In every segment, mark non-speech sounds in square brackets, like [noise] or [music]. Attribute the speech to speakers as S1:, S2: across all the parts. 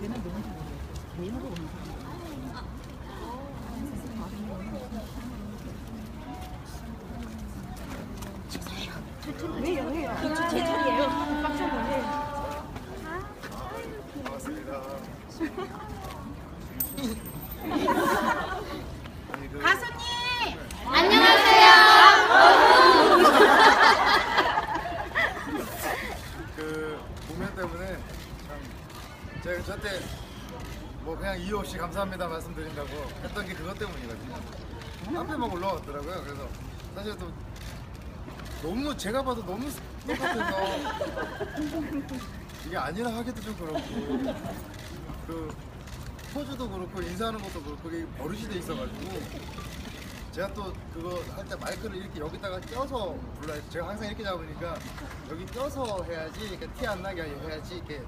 S1: 걔는 누군지 모르겠어. 개인으로 오는 사람. 왜요, 왜요? 제 차례예요. 깜짝 놀래요.
S2: 반갑습니다. 아니, 그,
S3: 가수님
S2: 그 공연 때문에 참 제가 저한테 뭐 그냥 이유 없이 감사합니다 말씀드린다고 했던 게 그것 때문이거든요. 앞에 막 올라왔더라고요. 그래서 사실 또 너무 제가 봐도 너무 똑같아서 이게 아니라 하기도 좀 그렇고 그 포즈도 그렇고 인사하는 것도 그렇고 그게 버릇이 돼 있어가지고 제가 또 그거 할 때 마이크를 이렇게 여기다가 껴서 불러야 제가 항상 이렇게 잡으니까 여기 껴서 해야지 이렇게 티안 나게 해야지 이렇게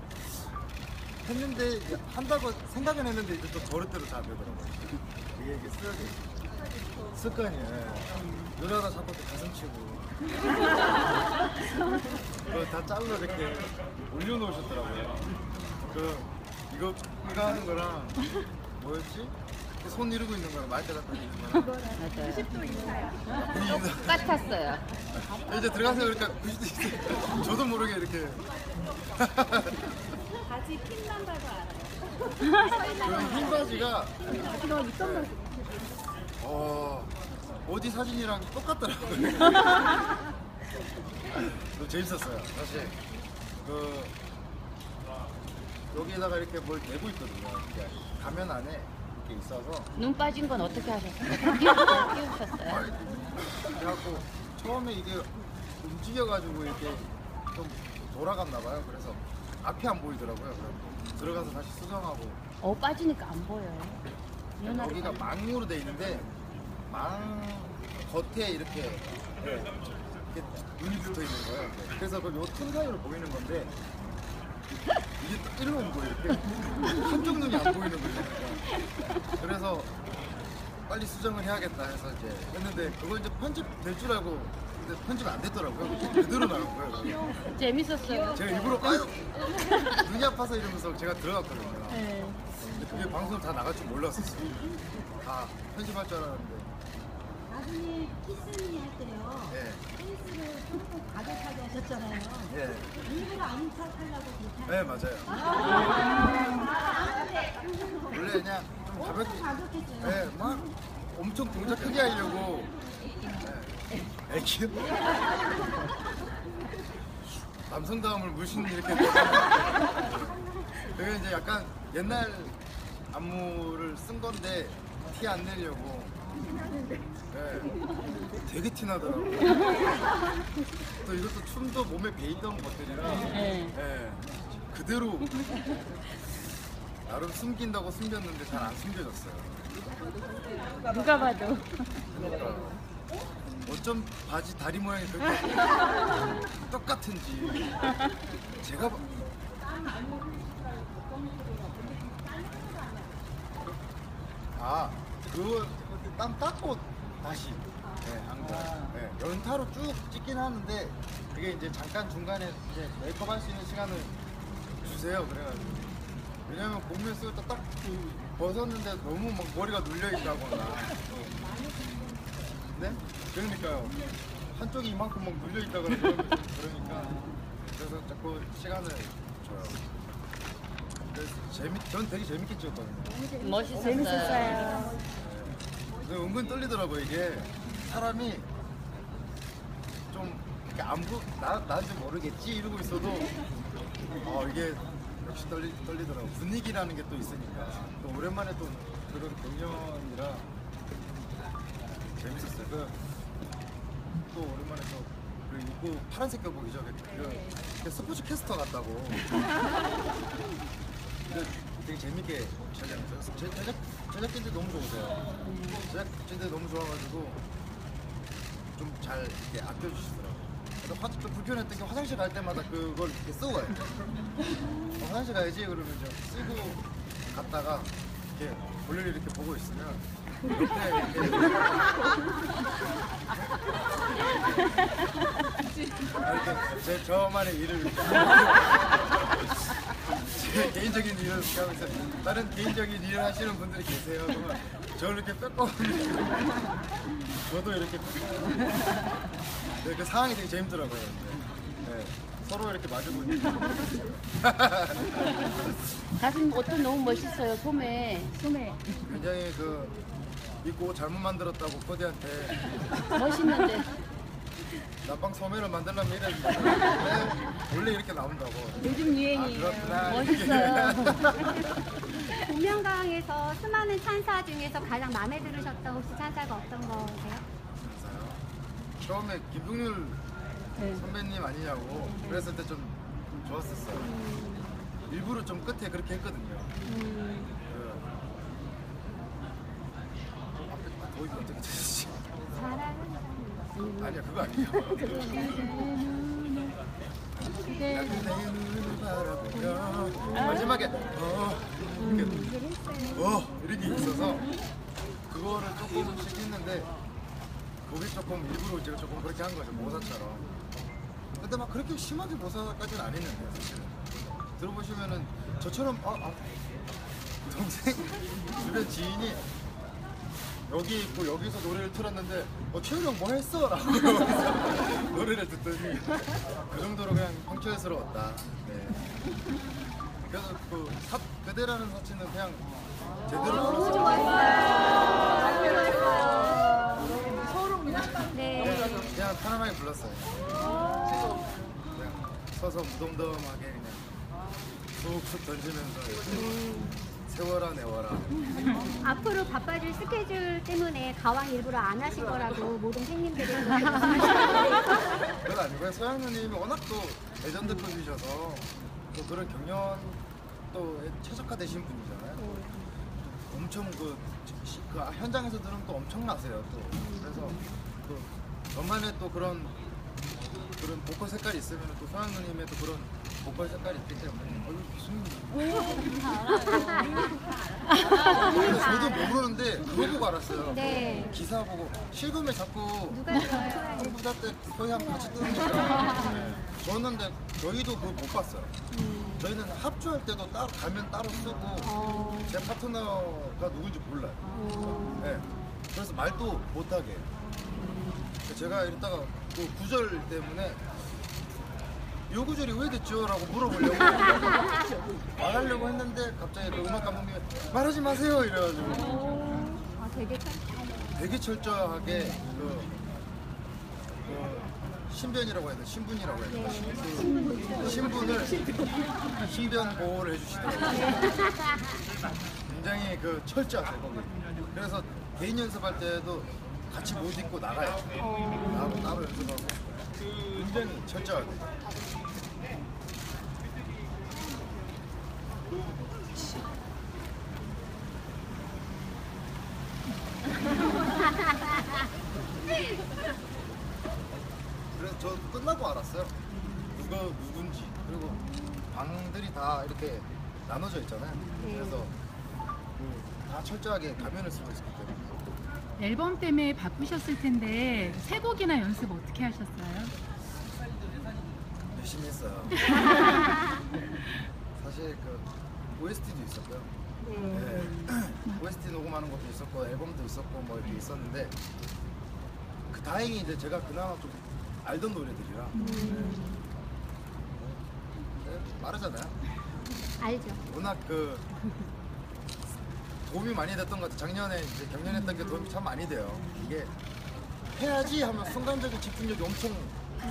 S2: 했는데 한다고 생각은 했는데 이제 또 저릇대로 잘 되더라고요. 그게 이게 쓰여져 있어요. 습관이에요. 노래하다 자꾸 또 가슴 치고 그거 다 잘라 이렇게 올려놓으셨더라고요. 그 이거 이거 하는 거랑 뭐였지? 손 이러고 있는 거랑 마이크 잡고 있는 거랑 인사.
S3: 똑같았어요.
S2: 이제 들어가서 그러니까 90도 있어요. 저도 모르게 이렇게.
S3: 바지 핀만 봐도 알아요.
S2: 그 흰 바지가 어, 어디 사진이랑 똑같더라고요. [laughs] 너무 재밌었어요. 사실 그 여기에다가 이렇게 뭘 내고 있거든요. 이렇게 가면 안에 이렇게 있어서
S3: 눈 빠진 건 어떻게 하셨어요? [laughs] 끼우셨어요?
S2: 그래갖고 처음에 이게 움직여가지고 이렇게 좀 돌아갔나 봐요. 그래서 앞이 안 보이더라고요. 그래서 들어가서 다시 수정하고
S3: 어 빠지니까 안 보여요. 눈알이
S2: 여기가 망으로 돼 있는데 망 겉에 이렇게 네, 이렇게 눈이 붙어 있는 거예요. 그래서 그요틈 사이로 보이는 건데 이게 딱 일로 온 거예요. 이렇게 한쪽 눈이 안 보이는 거예요. 그래서 빨리 수정을 해야겠다 해서 이제 했는데 그거 이제 편집 될 줄 알고 근데 편집 안 됐더라고요. 그대로 나온 거예요.
S3: 재밌었어요.
S2: 제가 일부러 아유 눈이 아파서 이러면서 제가 들어갔거든요.
S3: 네.
S2: 근데 그게 방송 다 나갈 줄 몰랐었어요. 다 편집할 줄 알았는데.
S4: 나중에 키스미 할 때요.
S2: 예,
S4: 테니스를 조금 가격하게 하셨잖아요.
S2: 예,
S4: 일부러 안 탓하려고 그렇게
S2: 네 맞아요. 원래 그냥 좀 가볍게,
S4: 엄청 가격했어요.
S2: 예, 막 엄청 동작 크게 하려고. 예. 애기요? 남성다움을 물씬 이렇게. 그게 이제 약간 옛날 안무를 쓴 건데 티 안 내려고. 네, 되게 티나더라고요. 또 이것도 춤도 몸에 배있던 것들이라
S3: 네.
S2: 네, 그대로 나름 숨긴다고 숨겼는데 잘 안 숨겨졌어요.
S3: 누가 봐도.
S2: 그러니까 어쩜 바지 다리 모양이 그렇게 똑같은지 제가 봐- 아 그거 땀 닦고 다시 네, 한 거. 네, 연타로 쭉 찍긴 하는데 그게 이제 잠깐 중간에 이제 메이크업 할 수 있는 시간을 주세요 그래가지고 왜냐면 공면 쓰고 딱 벗었는데 너무 막 머리가 눌려 있다거나 네? 그러니까요 한쪽이 이만큼 막 눌려 있다거나 그러니까 그래서 자꾸 시간을 줘요 그래서 재밌 전 되게 재밌게 찍었거든요
S3: 멋있었어요. 재밌었어요.
S2: 근데 은근 떨리더라고요 이게. 사람이 좀 이렇게 안 보, 나, 나한테 모르겠지 이러고 있어도 어 이게 역시 떨리, 떨리더라고 분위기라는 게 또 있으니까. 또 오랜만에 또 그런 공연이라 재밌었어요. 그, 또 오랜만에 또 그리고 입고 파란색 교복이죠 그, 그, 그 스포츠 캐스터 같다고. [laughs] 근데 되게 재밌게 촬영했어요. 제- 제작, 제작진들 너무 좋으세요. 제작진들 너무 좋아가지고 좀 잘 이렇게 아껴주시더라고요. 그래서 화, 좀 불편했던 게 화장실 갈 때마다 그걸 이렇게 쓰고 가요. 어, 화장실 가야지 그러면 이제 쓰고 갔다가 이렇게 볼일 이렇게 보고 있으면 이렇게 [laughs] 아, 이렇게 제 저만의 일을 이렇게 개- 개인적인 일을 하고 있어요. 다른 개인적인 일을 하시는 분들이 계세요. 그러면 저를 이렇게 뺏고는 저도 이렇게 뺏고 네, 그 상황이 되게 재밌더라고요. 네. 네, 서로 이렇게 마주보고
S3: 가수님 옷도 너무 멋있어요. 소매. 소매.
S2: 굉장히 그 입고 옷 잘못 만들었다고 코디한테
S3: 멋있는데.
S2: 나빵 소매를 만들려면 이랬는데 네, 원래 이렇게 나온다고.
S3: 요즘
S2: 아
S3: 유행이에요.
S2: 그렇구나.
S3: 멋있어요. [laughs]
S5: 복면가왕에서 수많은 찬사 중에서 가장 마음에 들으셨던 혹시 찬사가 어떤 거세요?
S2: 진짜요? 처음에 김동률
S3: 네.
S2: 선배님 아니냐고 그랬을 때 좀 좋았었어요. 일부러 좀 끝에 그렇게 했거든요. 그, 앞에 도입이 어떻게 되지? 아니야 그거 눈을 바라보며 마지막에 어 이렇게 어 이렇게 있어서 그거를 조금씩 했는데 그게 조금 일부러 제가 조금 그렇게 한 거죠 모사처럼. 근데 막 그렇게 심하게 모사까지는 안 했는데 사실은. 들어보시면은 저처럼 아, 아. 동생 [laughs] 주변 지인이 여기 있고 여기서 노래를 틀었는데 어 최우 형뭐 했어? [laughs] 라고 노래를 듣더니 그 정도로 그냥 황철스러웠다 네. 그래서 그 삽, 그대라는 사치는 그냥 제대로
S5: 너무 좋았어요. 네.
S2: 그냥, 그냥 편안하게 불렀어요 그냥 서서 무덤덤하게 그냥 쑥쑥 던지면서 세워라 내워라
S5: 앞으로 바빠질 스케줄 때문에 가왕 일부러 안 하신 거라고 모든 팬님들이 [laughs]
S2: 그건 아니고요. 서양 누님이 워낙 또 레전드 급이셔서 또 그런 경연 또 최적화되신 분이잖아요. 엄청 그, 시- 그 현장에서 들으면 또 엄청나세요. 또 그래서 또 저만의 또 그런 그런 보컬 색깔이 있으면 또 서양 누님의 또 그런 보컬 색깔이 있기 때문에 어이 무슨 근데 저도 모르는데 그거 보고 알았어요.
S5: 네.
S2: 기사 보고 실금에 자꾸
S5: 누가 좋아해요?
S2: 부자 때 거의 한 같이 뜨는 거예요. 네. 저는 근데 저희도 그거 못 봤어요. 저희는 합주할 때도 따로 가면 따로 쓰고 제 파트너가 누군지 몰라요. 네. 그래서 말도 못하게. 제가 이랬다가 그 구절 때문에 요 구절이 왜 됐죠? 라고 물어보려고. [laughs] 말하려고 했는데 갑자기 그 음악 감독님이 말하지 마세요! 이래가지고.
S5: 아, 되게 참.
S2: 되게 철저하게 그, 그 신변이라고 해야 돼. 신분이라고 해야 돼. 그 신분을 신변 보호를 해주시더라고요. 굉장히 그 철저하게. 거기 그래서 개인 연습할 때도 같이 못 입고 나가요 나하고 따로 연습하고. 굉장히 철저하게 저 끝나고 알았어요. 누가 누군지 그리고 방들이 다 이렇게 나눠져 있잖아요. 그래서 그 다 철저하게 가면을 쓰고 있기 때문에
S6: 앨범 때문에 바쁘셨을 텐데 세 곡이나 연습 어떻게 하셨어요?
S2: 열심히 했어요. [laughs] 사실 그 OST도 있었고요. 네. [clears throat] OST 녹음하는 것도 있었고 앨범도 있었고 뭐 이렇게 있었는데 그 다행히 이제 제가 그나마 좀 알던 노래들이라 네, 말하잖아요.
S5: 알죠.
S2: 워낙 그 도움이 많이 됐던 것 같아요. 작년에 이제 경연했던 게 도움이 참 많이 돼요. 이게 해야지 하면 순간적인 집중력이 엄청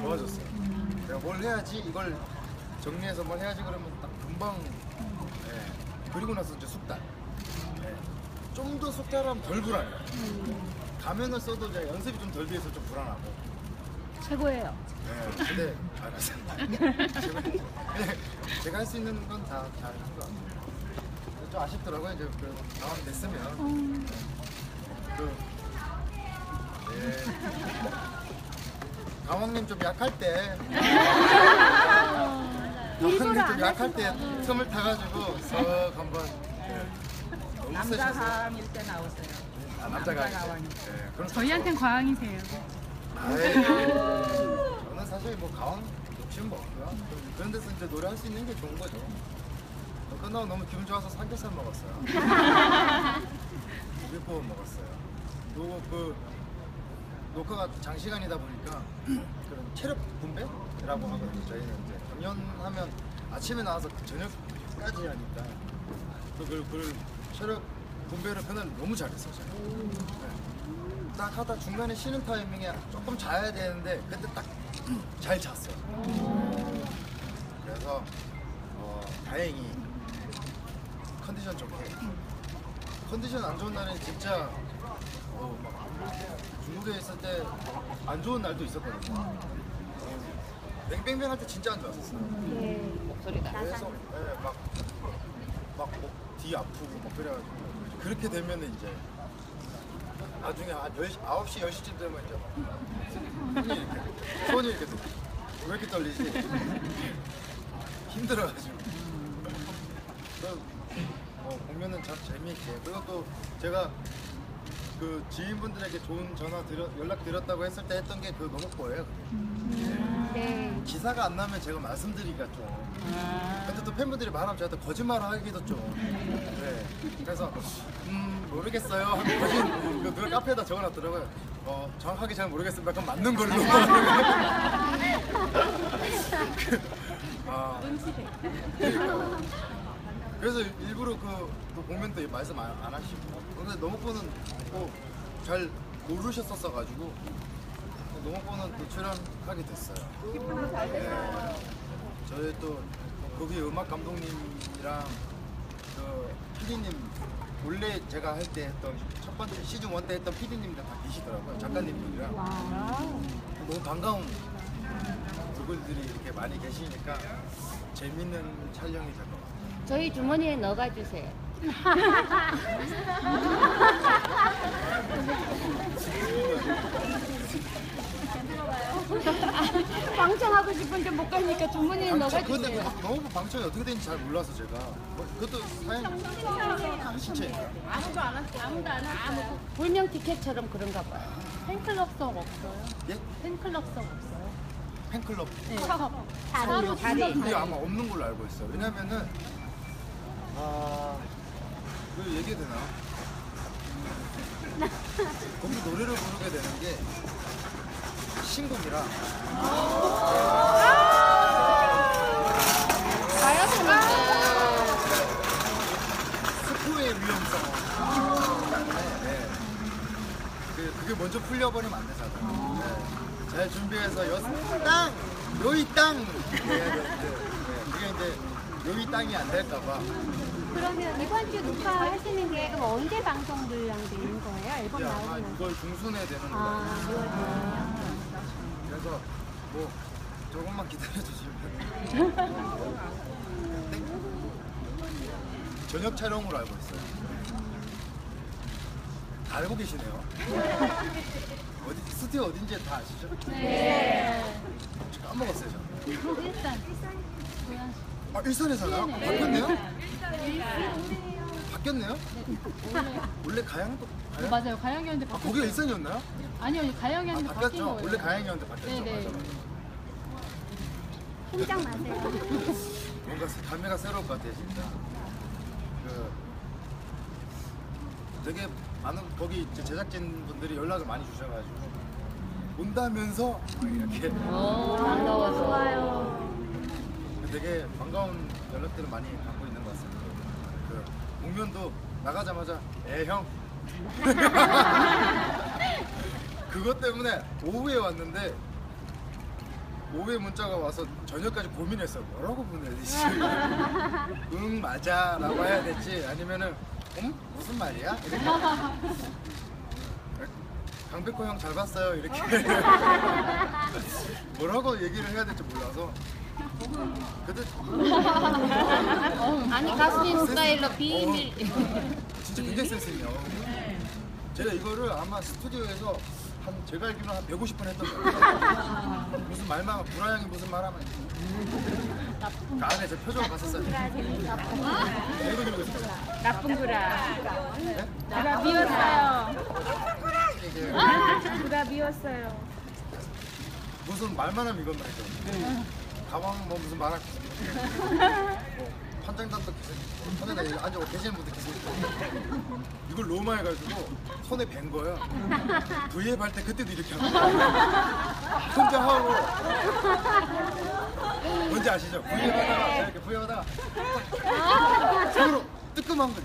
S2: 좋아졌어요. 내가 뭘 해야지 이걸 정리해서 뭘 해야지 그러면 딱 금방 예. 그리고 나서 이제 숙달. 예. 좀더 숙달하면 덜 불안해요. 가면을 써도 이제 연습이 좀 덜 돼서 좀 불안하고.
S3: 최고예요.
S2: 네, 근데 알았습니다. 제가, [laughs] 네, 제가 할 수 있는 건 다 잘한 것 같아요. 좀 아쉽더라고요. 이제 그 다음 됐으면 그 네. 강왕님 좀 약할 때 강왕님 좀 약할 때 틈을 타가지고 석 한번 네.
S1: 남자. 가왕일 때 나오세요.
S2: 아, 남자 가왕.
S1: 남자 가왕.
S2: 네, 그럼
S6: 저희한텐 과항이세요.
S2: 아이, 저는 사실 뭐 가왕 욕심 뭐 없고요. 그런 데서 이제 노래할 수 있는 게 좋은 거죠. 끝나고 너무 기분 좋아서 삼겹살 먹었어요. [laughs] 고기구워 먹었어요. 그리고 그 녹화가 장시간이다 보니까 [clears throat] 그런 체력 분배라고 하거든요. 저희는 이제 공연하면 아침에 나와서 저녁까지 하니까 그걸, 그걸 체력 분배를 그날 너무 잘했어요. 제가. 네. 딱 하다 중간에 쉬는 타이밍에 조금 자야 되는데 그때 딱 잘 잤어요. 그래서 어, 다행히 컨디션 좋게 컨디션 안 좋은 날은 진짜 어, 막 중국에 있을 때 안 좋은 날도 있었거든요. 어, 뱅뱅뱅 할 때 진짜 안 좋았었어요.
S5: 네.
S3: 목소리가.
S2: 그래서 네, 막막뒤 아프고 막 그래가지고 그렇게 되면 이제 나중에 한 10시, 9시, 10시쯤 되면 이제 막 손이 이렇게 손이 이렇게 왜 이렇게 떨리지? 힘들어가지고 어, 공연은 참 재미있게 그리고 또 제가 그 지인분들에게 좋은 전화 드려, 연락 드렸다고 했을 때 했던 게그 노목보예요.
S5: 네.
S2: 기사가 안 나면 제가 말씀드리기가 좀. 근데 또 팬분들이 말하면 제가 또 거짓말을 하기도 좀. 네. 그래서 음 모르겠어요. 하고 거짓 그 누가 카페에다 적어놨더라고요. 어 정확하게 잘 모르겠습니다. 그럼 맞는 걸로. 아, [laughs] 그러니까요. 그래서 일부러 그, 그 공연 때 말씀 안, 안 하시고. 근데 너목보는 뭐 잘 모르셨었어가지고 너목보는 또 출연하게 됐어요. 네. 저희 또 거기 음악 감독님이랑 그 PD님 원래 제가 할 때 했던 첫 번째 시즌 1때 했던 PD님들 다 계시더라고요. 작가님들이랑 너무 반가운 그분들이 이렇게 많이 계시니까 재밌는 촬영이 될 것 같아요.
S3: 저희 주머니에 넣어가 주세요. [laughs]
S5: 방청하고 싶은데 못 가니까 넣어가
S2: 방청, 근데
S5: 주세요.
S2: 그 너무 방청이 어떻게 되는지 잘 몰라서 제가 뭐, 그것도 사연 신체인가요?
S3: 불명 티켓처럼 그런가 봐요.
S6: 팬클럽석 없어요?
S2: 예?
S6: 팬클럽석 없어요?
S2: 팬클럽
S6: 네.
S5: 자리.
S3: 자리.
S2: 근데 아마 없는 걸로 알고 있어요. 왜냐면은 아, 그 얘기 되나? [laughs] 거기 노래를 부르게 되는 게 신곡이라 스포의 위험성. 네. 그, 그게 먼저 풀려버리면 안 되잖아요. 네. 잘 준비해서 여, 땅! 요이 땅! 해야 되는데, 네. 그게 이제 요이 땅이 안 될까봐.
S5: 그러면 이번 주 녹화하시는 게 그럼 언제 방송 분량되는 거예요? 앨범
S2: 이제 아마
S5: 나오고 나서?
S2: 6월 중순에 되는 거예요.
S5: 아, 6월
S2: 그래서 뭐 조금만 기다려주시면 네? [laughs] 저녁 촬영으로 알고 있어요. 다 알고 계시네요. 어디 스튜디오 어딘지 다 아시죠? 네. 까먹었어요 저.
S6: 일단
S2: 아 일산에 사나? 바뀌었네요? 바뀌었네요? 원래 가양도 가양?
S6: 맞아요. 가양이었는데
S2: 아
S6: 바뀌었어요.
S2: 일산이었나요?
S6: 아니요,
S2: 아
S6: 가양이었는데 바뀐
S2: 바뀌었죠.
S6: 거예요.
S2: 원래 가양이었는데 바뀌었죠.
S6: 네 네.
S2: 맞아 맞아.
S5: 긴장 마세요.
S2: 뭔가 감회가 새로울 것 같아요 진짜 그 되게 많은 거기 이제 제작진 분들이 연락을 많이 주셔가지고 온다면서 막 이렇게
S3: 오, 반가워서.
S5: 좋아요.
S2: 되게 반가운 연락들을 많이 받고 공연도 나가자마자 에형 [laughs] 그것 때문에 오후에 왔는데 오후에 문자가 와서 저녁까지 고민했어. 뭐라고 보내야 되지? [laughs] 응 맞아 라고 해야 될지 아니면은 음? 무슨 말이야? 이렇게 강백호 형 잘 봤어요 이렇게 [laughs] 뭐라고 얘기를 해야 될지 몰라서 그때
S3: 아니 가수님 스타일로 비밀.
S2: 진짜 굉장히 센스 있네요. 제가 이거를 아마 스튜디오에서 한 제가 알기로는 한 150번 했던 것 같아요. 무슨 말만 구라양이 무슨 말하면 그 안에 제 표정을 봤었어요. 이거 들고 있어요.
S3: 나쁜 구라.
S2: 네?
S3: 구라 미웠어요.
S2: 이게
S3: 구라 미웠어요.
S2: 무슨 말만 하면 이건 말이죠. 가방 뭐 무슨 말할 뭐 판장단도 계속 손에다 이거 앉아 계시는 분들 계속 있고. 이걸 너무 많이 해가지고 손에 밴 거야. V앱 할 때 그때도 이렇게 하고. 혼자 하고. 뭔지 아시죠? V앱 하다가 제가 이렇게 V앱 하다가 손으로 뜨끔한 거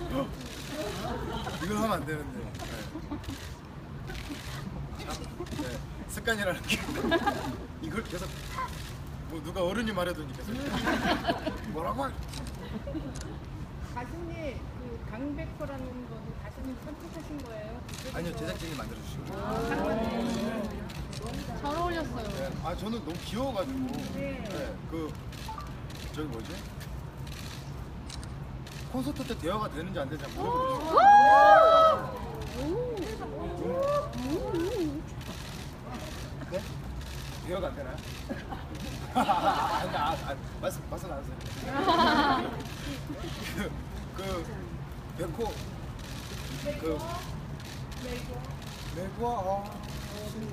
S2: 이거 하면 안 되는데. 네. 참, 네, 습관이라는 게. 이걸 계속 뭐 누가 어른이 말해도 계속 뭐라고
S1: 가수님 그 강백호라는 거는 가수님 선택하신 거예요?
S2: 아니요 제작진이 만들어 주시고
S3: 잘 어울렸어요.
S2: 네. 아 저는 너무 귀여워가지고 네. 그 저기 뭐지 콘서트 때 대화가 되는지 안 되는지 한번 물어보고 네? 대화가 안 되나요? 아, 아, 아, 말씀 말씀 안 하세요. [laughs] 그, 그 백호 그 맥과 아, 친구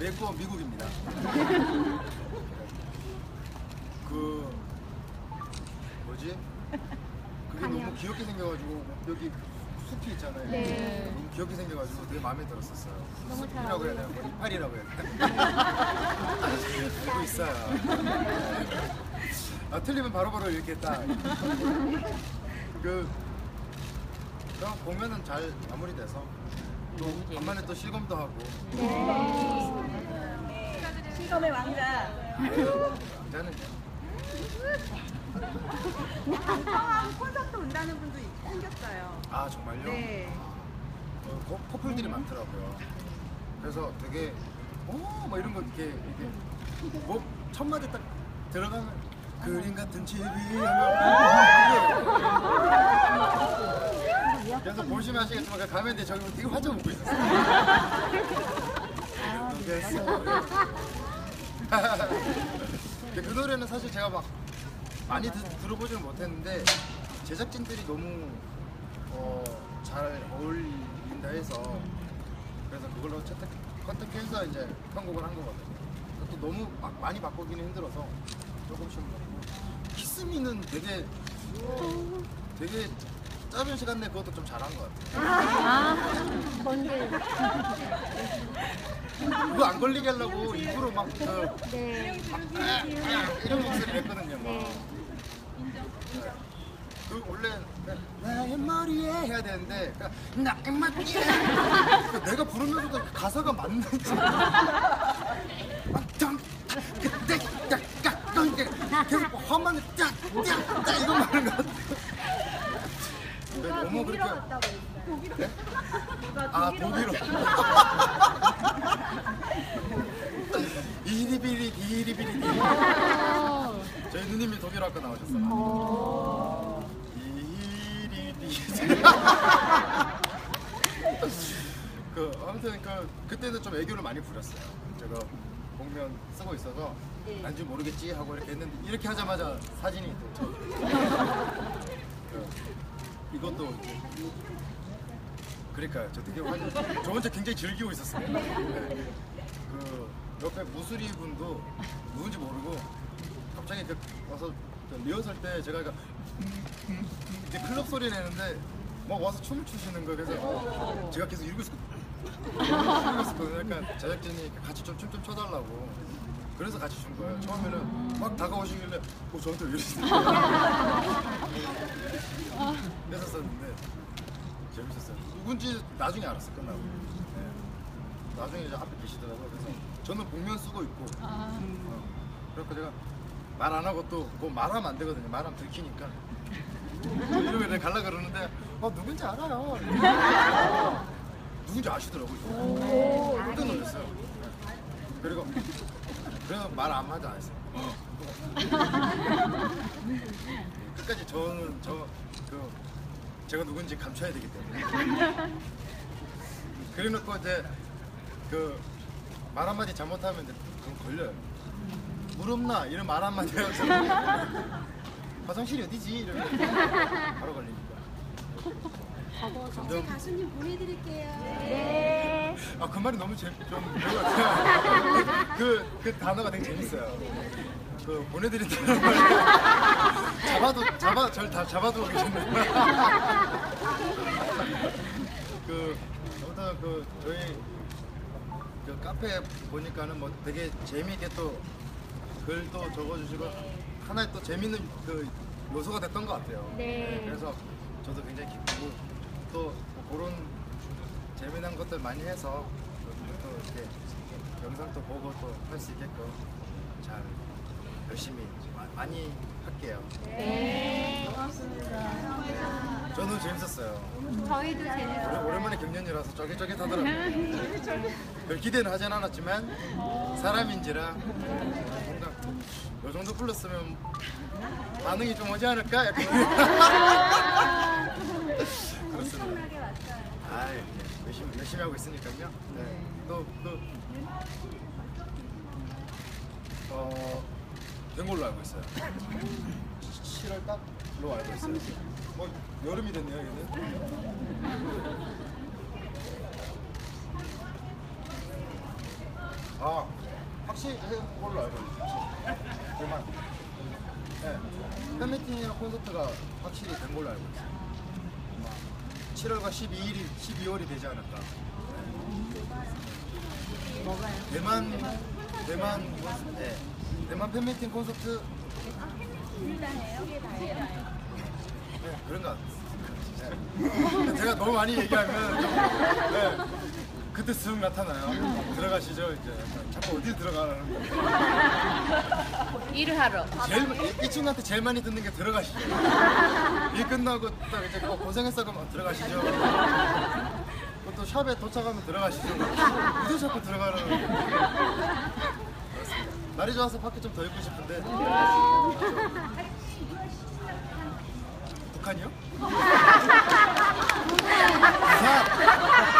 S2: 맥과 미국입니다. [laughs] 그 뭐지? 그게 너무 귀엽게 생겨가지고 여기 숲이 있잖아요.
S5: 네.
S2: 너무 귀엽게 생겨가지고 되게 마음에 들었었어요.
S5: 너무 잘
S2: 숲이라고 해야 되나? 뭐 이파리라고 해야 되나? [laughs] 알고 있어요. 아 틀리면 바로바로 이렇게 딱. 그 그럼 보면은 잘 마무리돼서 또 간만에 또 실검도 하고
S1: 실검의 왕자.
S2: 남자는
S1: 방청하고 콘서트 온다는 분도 생겼어요.
S2: 아 정말요?
S1: 네.
S2: 어, 커- 커플들이 많더라고요. 그래서 되게 어뭐 이런 거 이렇게 이렇게 뭐첫 마디 딱 들어가면 그림 같은 집이 하면 그래서 보시면 아시겠지만 그 가면대 저기 되게 화제 먹고 있었어요. 그래서 근데 [laughs] 그 노래는 사실 제가 막 많이 드, 들어보지는 못했는데 제작진들이 너무 어, 잘 어울린다 해서 그래서 그걸로 채택 컨택해서 이제 편곡을 한 거거든요. 또 너무 막 많이 바꾸기는 힘들어서 조금씩 바꾸고 키스미는 되게 되게 짧은 시간 내에 그것도 좀 잘한 것 같아요.
S5: 뭔지.
S2: 그거 안 걸리게 하려고 일부러 막 그,
S5: 네.
S2: 이런 목소리 냈거든요. 막.
S5: 네.
S2: 그 원래 나의 머리에 해야 되는데 그러니까 나의 머리에. 그 내가 부르면서도 그 가사가 맞는지. 그때 깍깍 이게 계속 뭐 화만 짝짝짝 이거 말하는 것 같아. 근데 너무 그렇게 네? 아 독일어 이리비리 디리비리. 디리 저희 누님이 독일어학과 나오셨어요. 이리리 [laughs] 그 아무튼 그 그때는 좀 애교를 많이 부렸어요 제가 복면 쓰고 있어서 난지 모르겠지 하고 이렇게 했는데 이렇게 하자마자 사진이 또 저, 그, 이것도 이제 그러니까요. 저 되게 화제. 저 혼자 굉장히 즐기고 있었어요. 네. 그 옆에 무수리 분도 누군지 모르고 갑자기 그 와서 그 리허설 때 제가 이렇게 이렇게 클럽 소리 내는데 막 와서 춤을 추시는 거예요. 그래서 제가 계속 이러고 있었거든요. 그러니까 제작진이 같이 좀 춤 좀 춰달라고. 그래서 같이 준 거예요. 처음에는 막 다가오시길래 어 저한테 왜 이러시는 그랬었는데 재밌었어요. 누군지 나중에 알았어요. 끝나고. 네. 나중에 이제 앞에 계시더라고요. 그래서 저는 복면 쓰고 있고. 어. 그래서 제가 말 안 하고 또 그거 말하면 안 되거든요. 말하면 들키니까. 이러고 내가 갈라 그러는데 어 누군지 알아요. 누군지 아시더라고요. 깜짝 놀랐어요. 네. 그리고 그래서 말 아무 하지 안 했어요. 끝까지 저는 저그 제가 누군지 감춰야 되기 때문에. 그래놓고 이제 그 말 한마디 잘못하면 그건 걸려요. 물 없나 이런 말 한마디 해서 [laughs] 화장실이 어디지 이러면 바로 걸리니까. 점점
S4: 가수님 보내드릴게요.
S5: 네.
S2: 아 그 말이 너무 재 좀 그런 것 같아요. 그, 그 단어가 되게 재밌어요. 그 보내드린다는 말 잡아도 잡아 절다 잡아두고 계셨네요. 그 아무튼 그 저희 그 카페 보니까는 뭐 되게 재미있게 또 글도 적어주시고 하나의 또 재밌는 그 요소가 됐던 것 같아요.
S5: 네.
S2: 그래서 저도 굉장히 기쁘고 또 그런 재미난 것들 많이 해서 또 이렇게 영상도 보고 또 할 수 있게끔 잘 열심히 마- 많이 할게요.
S5: 네.
S2: 저는 재밌었어요.
S5: 저희도 재밌어요.
S2: 오래- 오랜만에 경연이라서 쫄깃쫄깃하더라고요. [laughs] 별 기대는 하진 않았지만 사람인지라 요 정도 불렀으면 반응이 좀 오지 않을까? 약간 [laughs] 그렇습니다. 아, 열심히 열심히 하고 있으니까요. 네. 또그 어, 된 걸로 알고 있어요. 7월 딱로 알고 있어요. 뭐 여름이 됐네요, 얘는. 17 한 걸로 알고 있어요. 5만. 네. 팬미팅이랑 콘서트가 확실히 된 걸로 알고 있어요. 7월과 12일이 12월이 되지 않을까. 뭐가요? 대만 대만 네. 대만 팬미팅 콘서트 둘다 해요? 둘다 해요. 네, 그런가. 네. 제가 너무 많이 얘기하면 네. 그때 쓱 나타나요. 들어가시죠 이제 자꾸 어디 들어가라는 거.
S3: 일을 하러.
S2: 제일 이- 이 친구한테 제일 많이 듣는 게 들어가시죠. 일 끝나고 딱 이제 어, 고생했어 그럼 들어가시죠. 그또 샵에 도착하면 들어가시죠. 어디 자꾸 들어가라는 거예요. 그렇습니다. 날이 좋아서 밖에 좀 더 있고 싶은데. 북한이요? [laughs] 부산.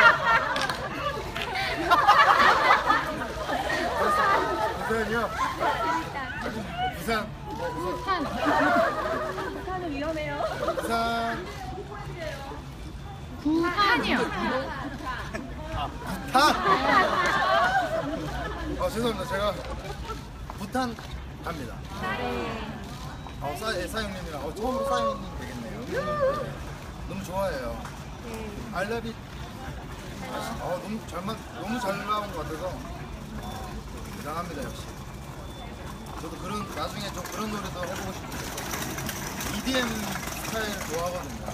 S2: 부산. 어, 부산.
S1: 북한은 위험해요.
S2: 부산.
S6: 부산이요.
S2: 부탄. 아 죄송합니다. 제가 부탄 갑니다. 아 사, 예, 사장님이랑 어, 처음으로 사장님 되겠네요. 너무 좋아해요. It. 아, 어, 너무 잘만 너무 잘 나온 것 같아서 아, 대단합니다 역시. 저도 그런 나중에 좀 그런 노래도 해보고 싶어요. EDM 스타일 좋아하거든요.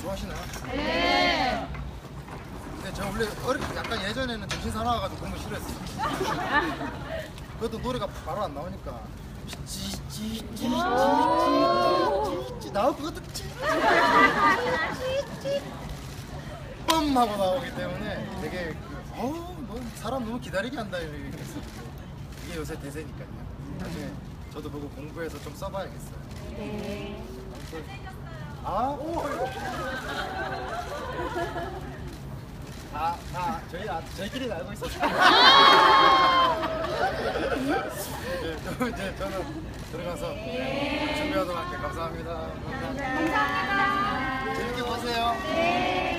S2: 좋아하시나요? 네. 근데 저 원래 어릴 때 약간 예전에는 정신 사나워가지고 거 싫어했어요. [laughs] 그것도 노래가 바로 안 나오니까 찌찌찌찌찌찌 나올 것 같아 뻔 하고 나오기 때문에 되게 그, 어우 너 사람 너무 기다리게 한다 이렇게 했어요. 이게 요새 대세니까요. 나중에 저도 보고 공부해서 좀 써봐야겠어요.
S5: 네.
S2: 아, 오. 다, 다 저희 아, 저희끼리 알고 있었어요. 네, 저 이제 저는 들어가서 준비하도록 할게요. 감사합니다. 감사합니다. 재밌게 보세요.
S5: 네.